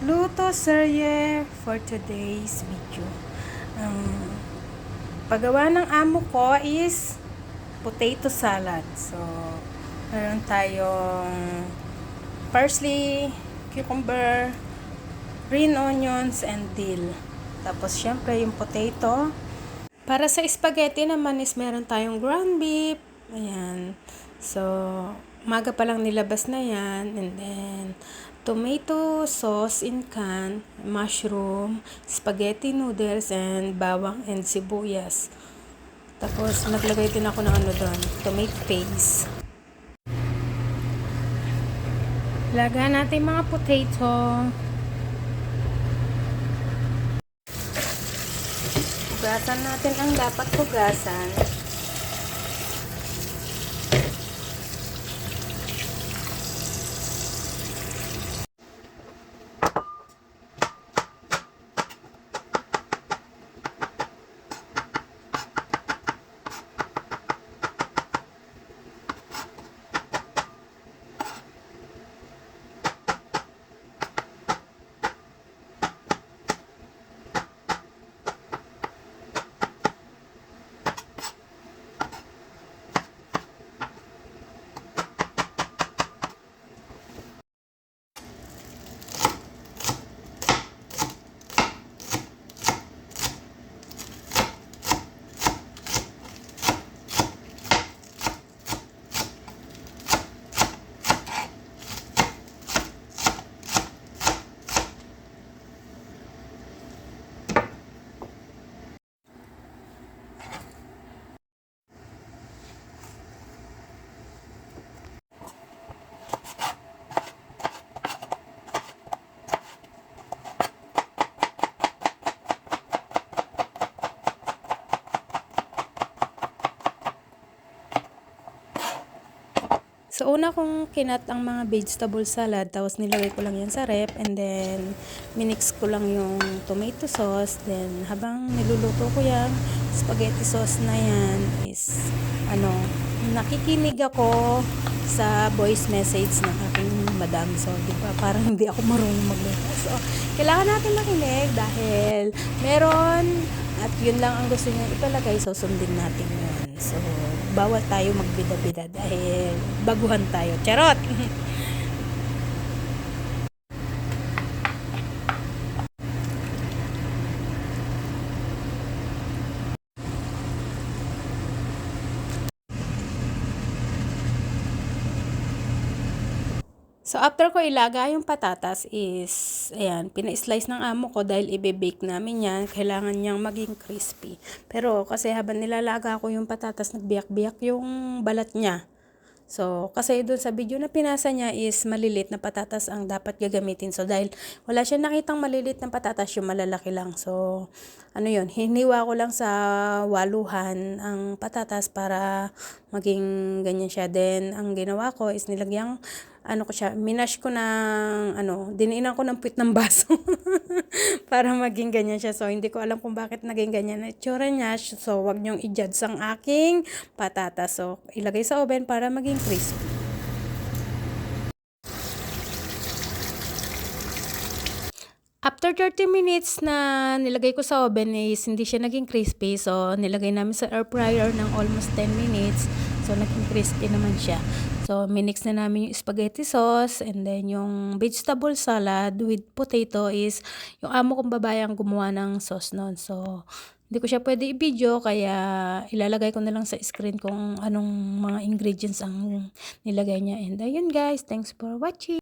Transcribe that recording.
luto serye for today's video. Ang paggawa ng amo ko is potato salad. So, meron tayong parsley, cucumber, green onions, and dill. Tapos, syempre, yung potato. Para sa spaghetti naman is meron tayong ground beef. Ayan. So, maga pa lang nilabas na yan. And then, tomato sauce in can, mushroom, spaghetti noodles, and bawang and sibuyas. Tapos, naglagay din ako ng ano doon, tomato paste. Laga natin mga potato. Hugasan natin ang dapat hugasan. So, una kong kinat ang mga vegetable salad, tapos nilagay ko lang yan sa rep, and then minix ko lang yung tomato sauce, then habang niluluto ko yung spaghetti sauce na yan is, ano, nakikinig ako sa voice message ng aking madam. So, di ba, parang hindi ako marunong magluto. So, kailangan natin makinig dahil meron at yun lang ang gusto niya ipalagay, so sundin natin yun. So, bawal tayo magbida-bida dahil baguhan tayo. Charot! So, after ko ilaga yung patatas is, ayan, pina-slice ng amo ko dahil ibe-bake namin yan. Kailangan niyang maging crispy. Pero kasi habang nilalaga ko yung patatas, nagbiyak-biyak yung balat niya. So, kasi doon sa video na pinasa niya is malilit na patatas ang dapat gagamitin. So, dahil wala siya nakitang malilit na patatas, yung malalaki lang. So, ano yun, hiniwa ko lang sa waluhan ang patatas para maging ganyan siya. Then, ang ginawa ko is nilagyang ano ko siya, minash ko ng, ano, diniinan ko ng puwit ng baso para maging ganyan siya. So, hindi ko alam kung bakit naging ganyan na itsura niya. So, wag niyong i-judge ang aking patatas. So, ilagay sa oven para maging crispy. After 30 minutes na nilagay ko sa oven is hindi siya naging crispy. So, nilagay namin sa air fryer ng almost 10 minutes. So, naging crispy naman siya. So, minix na namin yung spaghetti sauce and then yung vegetable salad with potato is yung amo kong babae ang gumawa ng sauce noon. So, hindi ko siya pwede i-video kaya ilalagay ko na lang sa screen kung anong mga ingredients ang nilagay niya. And ayun guys, thanks for watching.